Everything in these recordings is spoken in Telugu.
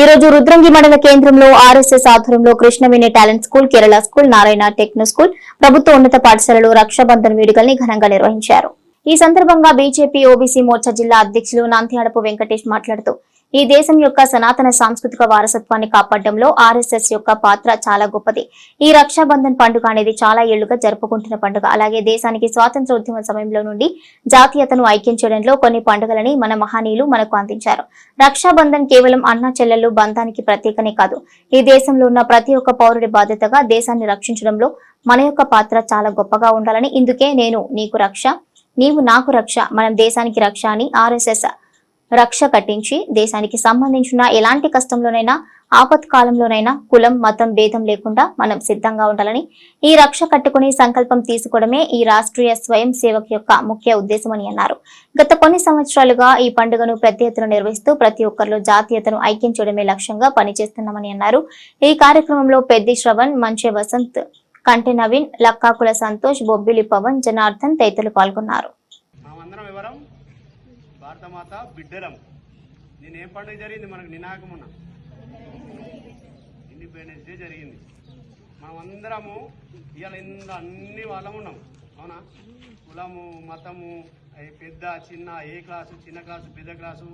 ఈ రోజు రుద్రంగి మండల కేంద్రంలో ఆర్ఎస్ఎస్ ఆధ్వర్యంలో Krishnaveni talent school Kerala school Narayana techno school ప్రభుత్వ ఉన్నత పాఠశాలలో రక్షాబంధన్ వేడుకల్ని ఘనంగా నిర్వహించారు. ఈ సందర్భంగా బీజేపీ ఓబీసీ మోర్చా జిల్లా అధ్యక్షులు నంద్యాడపు వెంకటేష్ మాట్లాడుతూ ఈ దేశం యొక్క సనాతన సాంస్కృతిక వారసత్వాన్ని కాపాడడంలో ఆర్ఎస్ఎస్ యొక్క పాత్ర చాలా గొప్పది. ఈ రక్షాబంధన్ పండుగ అనేది చాలా ఏళ్ళుగా జరుపుకుంటున్న పండుగ. అలాగే దేశానికి స్వాతంత్ర ఉద్యమ సమయంలో నుండి జాతీయతను ఐక్యం చేయడంలో కొన్ని పండుగలని మన మహనీయులు మనకు అందించారు. రక్షాబంధన్ కేవలం అన్న చెల్లెలు బంధానికి ప్రత్యేకనే కాదు. ఈ దేశంలో ఉన్న ప్రతి ఒక్క పౌరుడి బాధ్యతగా దేశాన్ని రక్షించడంలో మన యొక్క పాత్ర చాలా గొప్పగా ఉండాలని ఇందుకే నేను నీకు రక్ష నీవు నాకు రక్ష మనం దేశానికి రక్ష అని ఆర్ఎస్ఎస్ రక్ష కట్టించి దేశానికి సంబంధించిన ఎలాంటి కష్టంలోనైనా ఆపత్కాలంలోనైనా కులం మతం భేదం లేకుండా మనం సిద్ధంగా ఉండాలని ఈ రక్ష కట్టుకుని సంకల్పం తీసుకోవడమే ఈ రాష్ట్రీయ స్వయం సేవక్ యొక్క ముఖ్య ఉద్దేశమని అన్నారు. గత కొన్ని సంవత్సరాలుగా ఈ పండుగను పెద్ద ఎత్తున నిర్వహిస్తూ ప్రతి ఒక్కరిలో జాతీయతను ఐక్యం చేయడమే లక్ష్యంగా పనిచేస్తున్నామని అన్నారు. ఈ కార్యక్రమంలో పెద్ది శ్రవణ్ మంచే వసంత్ కంటె నవీన్ లక్కాకుల సంతోష్ బొబ్బిలి పవన్ జనార్దన్ తదితరులు పాల్గొన్నారు. భారతమాత బిడ్డలం. నేను ఏం పండుగ జరిగింది మనకు నినాకమున్న ఇండిపెండెన్స్ డే జరిగింది. మనమందరము ఇవాళ ఇంత అన్ని వాళ్ళం ఉన్నాం. అవునా? కులము మతము పెద్ద చిన్న ఏ క్లాసు చిన్న క్లాసు పెద్ద క్లాసు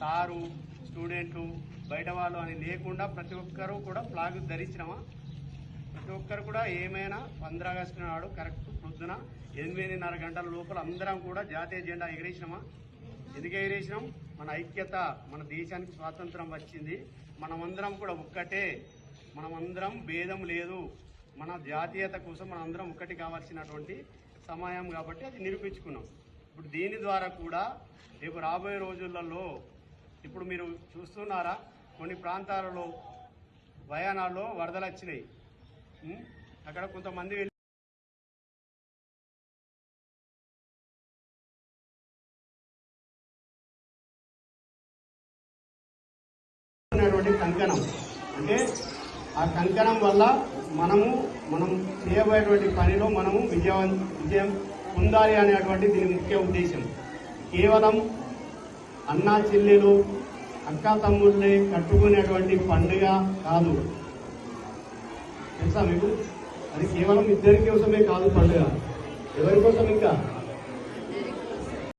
సారు స్టూడెంట్లు బయట వాళ్ళు అని లేకుండా ప్రతి ఒక్కరూ కూడా ఫ్లాగ్ ధరించినామా? ప్రతి ఒక్కరు కూడా ఏమైనా పంద్ర ఆగస్టు నాడు కరెక్ట్ పొద్దున ఎనిమిదిన్నర గంటల లోపల అందరం కూడా జాతీయ జెండా ఎగిరేసినామా? ఎందుకు ఎగిరేసినాం? మన ఐక్యత మన దేశానికి స్వాతంత్రం వచ్చింది. మనమందరం కూడా ఒక్కటే. మనమందరం భేదం లేదు. మన జాతీయత కోసం మనందరం ఒక్కటి కావాల్సినటువంటి సమయం కాబట్టి అది నిరూపించుకున్నాం. ఇప్పుడు దీని ద్వారా కూడా రేపు రాబోయే రోజులలో ఇప్పుడు మీరు చూస్తున్నారా కొన్ని ప్రాంతాలలో వయానాల్లో వరదలు వచ్చినాయి. అక్కడ కొంతమంది వెళ్ళి కంకణం. అంటే ఆ కంకణం వల్ల మనము మనం చేయబోయేటువంటి పనిలో మనము విజయం విజయం పొందాలి అనేటువంటి దీని ముఖ్య ఉద్దేశం కేవలం అన్నా చెల్లెలు అక్క తమ్ముళ్ళని కట్టుకునేటువంటి పండుగ కాదు. తెలుసా మీకు? అది కేవలం ఇద్దరి కోసమే కాదు పండుగ. ఎవరి కోసం ఇంకా